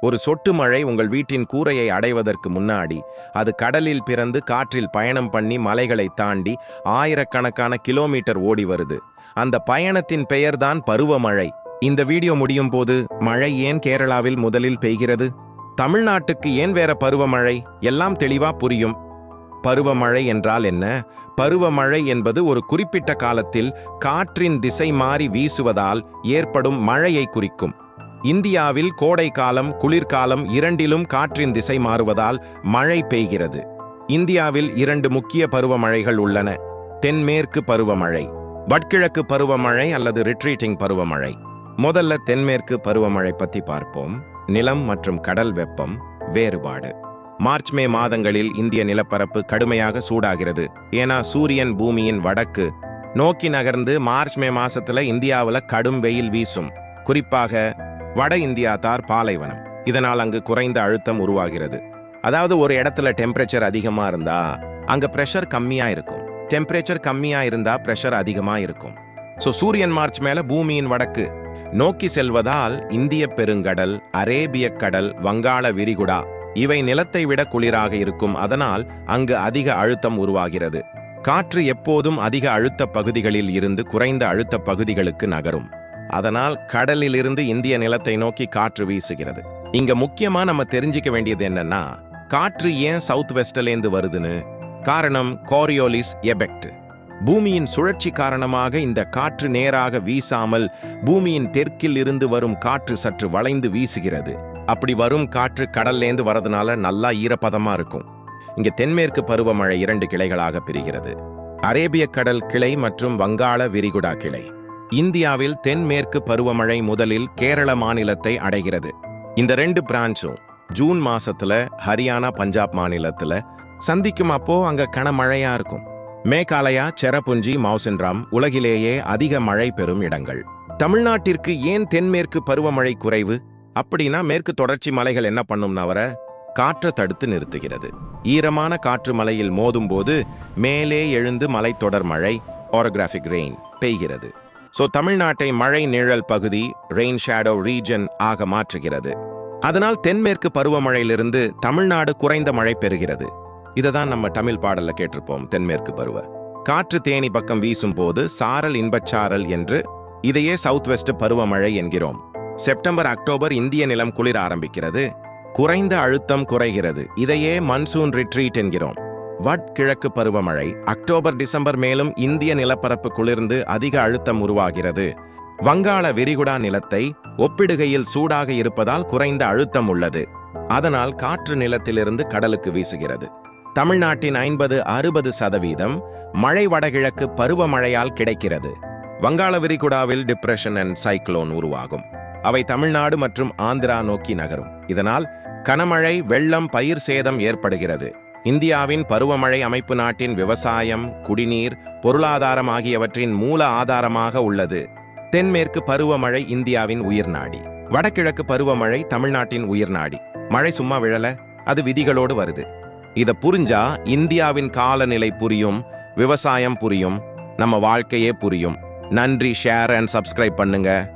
ஒரு சொட்டு மழை உங்கள் வீட்டின் கூரையை அடைவதற்கு முன்னாடி அது கடலில் பிறந்து காற்றில் பயணம் பண்ணி மலைகளை தாண்டி ஆயிரக்கணக்கான கிலோமீட்டர் ஓடி வருது. அந்த பயணத்தின் பெயர்தான் பருவமழை. இந்த வீடியோ முடியும் போது மழை ஏன் கேரளாவில் முதலில் பெய்கிறது? தமிழ்நாட்டுக்கு ஏன் வேற பருவமழை? எல்லாம் தெளிவா புரியும். பருவமழை என்றால் என்ன? பருவமழை என்பது ஒரு குறிப்பிட்ட காலத்தில் காற்றின் திசை மாறி வீசுவதால் ஏற்படும் மழையை குறிக்கும். இந்தியாவில் கோடை காலம் குளிர்காலம் இரண்டிலும் காற்றின் திசை மாறுவதால் மழை பெய்கிறது. இந்தியாவில் இரண்டு முக்கிய பருவமழைகள் உள்ளன. தென்மேற்கு பருவமழை வட்கிழக்கு பருவமழை அல்லது ரிட்ரீட்டிங் பருவமழை. முதல்ல தென்மேற்கு பருவமழை பற்றி பார்ப்போம். நிலம் மற்றும் கடல் வெப்பம் வேறுபாடு. மார்ச் மே மாதங்களில் இந்திய நிலப்பரப்பு கடுமையாக சூடாகிறது. ஏன்னா சூரியன் பூமியின் வடக்கு நோக்கி நகர்ந்து மார்ச் மே மாசத்துல இந்தியாவில் கடும் வெயில் வீசும். குறிப்பாக வட இந்தியா தார் பாலைவனம். இதனால் அங்கு குறைந்த அழுத்தம் உருவாகிறது. அதாவது ஒரு இடத்துல டெம்பரேச்சர் அதிகமா இருந்தா அங்க பிரஷர் கம்மியா இருக்கும். டெம்பரேச்சர் கம்மியா இருந்தா பிரஷர் அதிகமா இருக்கும். சோ சூரியன் மார்ச் மேல பூமியின் வடக்கு நோக்கி செல்வதால் இந்திய பெருங்கடல் அரேபிய கடல் வங்காள விரிகுடா இவை நிலத்தை விட குளிராக இருக்கும். அதனால் அங்கு அதிக அழுத்தம் உருவாகிறது. காற்று எப்போதும் அதிக அழுத்த பகுதிகளில் இருந்து குறைந்த அழுத்த பகுதிகளுக்கு நகரும். அதனால் கடலிலிருந்து இந்திய நிலத்தை நோக்கி காற்று வீசுகிறது. இங்க முக்கியமா நம்ம தெரிஞ்சுக்க வேண்டியது என்னன்னா காற்று ஏன் சவுத் வெஸ்ட்லேந்து வருதுன்னு? காரணம் கோரியோலிஸ் எபெக்ட் பூமியின் சுழற்சி காரணமாக இந்த காற்று நேராக வீசாமல் பூமியின் தெற்கில் இருந்து வரும் காற்று சற்று வளைந்து வீசுகிறது. அப்படி வரும் காற்று கடல்லேந்து வரதுனால நல்லா ஈரப்பதமா இருக்கும். இங்க தென்மேற்கு பருவமழை இரண்டு கிளைகளாக பிரிகிறது. அரேபிய கடல் கிளை மற்றும் வங்காள விரிகுடா கிளை. இந்தியாவில் தென்மேற்கு பருவமழை முதலில் கேரள மாநிலத்தை அடைகிறது. இந்த ரெண்டு பிரான்ச்சும் ஜூன் மாசத்துல ஹரியானா பஞ்சாப் மாநிலத்துல சந்திக்கும் அப்போ அங்க கனமழையா இருக்கும். மேகாலயா செரபுஞ்சி மௌசின்ராம் உலகிலேயே அதிக மழை பெறும் இடங்கள். தமிழ்நாட்டிற்கு ஏன் தென்மேற்கு பருவமழை குறைவு? அப்படின்னா மேற்கு தொடர்ச்சி மலைகள் என்ன பண்ணும்னா வர காற்றை தடுத்து நிறுத்துகிறது. ஈரமான காற்று மலையில் மோதும் போது மேலே எழுந்து மலைத்தொடர் மழை ஆரோகிராஃபிக் ரெயின் பெய்கிறது. சோ தமிழ்நாட்டை மழை நிழல் பகுதி ரெயின் ஷேடோ ரீஜன் ஆக மாற்றுகிறது. அதனால் தென்மேற்கு பருவமழையிலிருந்து தமிழ்நாடு குறைந்த மழை பெறுகிறது. இதை தான் நம்ம தமிழ் பாடல்ல கேட்டிருப்போம் தென்மேற்கு பருவ. காற்று தேனி பக்கம் வீசும் போது சாரல் இன்பச்சாரல் என்று இதையே சவுத் வெஸ்ட் பருவமழை என்கிறோம். செப்டம்பர் அக்டோபர் இந்திய நிலம் குளிர் ஆரம்பிக்கிறது. குறைந்த அழுத்தம் குறைகிறது. இதையே மன்சூன் ரிட்ரீட் என்கிறோம். வட்கிழக்கு பருவமழை அக்டோபர் டிசம்பர் மேலும் இந்திய நிலப்பரப்பு குளிர்ந்து அதிக அழுத்தம் உருவாகிறது. வங்காள விரிகுடா நிலத்தை ஒப்பிடுகையில் சூடாக இருப்பதால் குறைந்த அழுத்தம் உள்ளது. அதனால் காற்று நிலத்திலிருந்து கடலுக்கு வீசுகிறது. தமிழ்நாட்டின் ஐம்பது அறுபது சதவீதம் மழை வடகிழக்கு பருவமழையால் கிடைக்கிறது. வங்காள விரிகுடாவில் டிப்ரெஷன் அண்ட் சைக்ளோன் உருவாகும். அவை தமிழ்நாடு மற்றும் ஆந்திரா நோக்கி நகரும். இதனால் கனமழை வெள்ளம் பயிர் சேதம் ஏற்படுகிறது. இந்தியாவின் பருவமழை அமைப்பு நாட்டின் விவசாயம் குடிநீர் பொருளாதாரம் ஆகியவற்றின் மூல ஆதாரமாக உள்ளது. தென்மேற்கு பருவமழை இந்தியாவின் உயிர்நாடி. வடகிழக்கு பருவமழை தமிழ்நாட்டின் உயிர்நாடி. மழை சும்மா விழல அது விதிகளோடு வருது. இத புரிஞ்சா இந்தியாவின் காலநிலை புரியும் விவசாயம் புரியும் நம்ம வாழ்க்கையே புரியும். நன்றி ஷேர் அண்ட் சப்ஸ்கிரைப் பண்ணுங்க.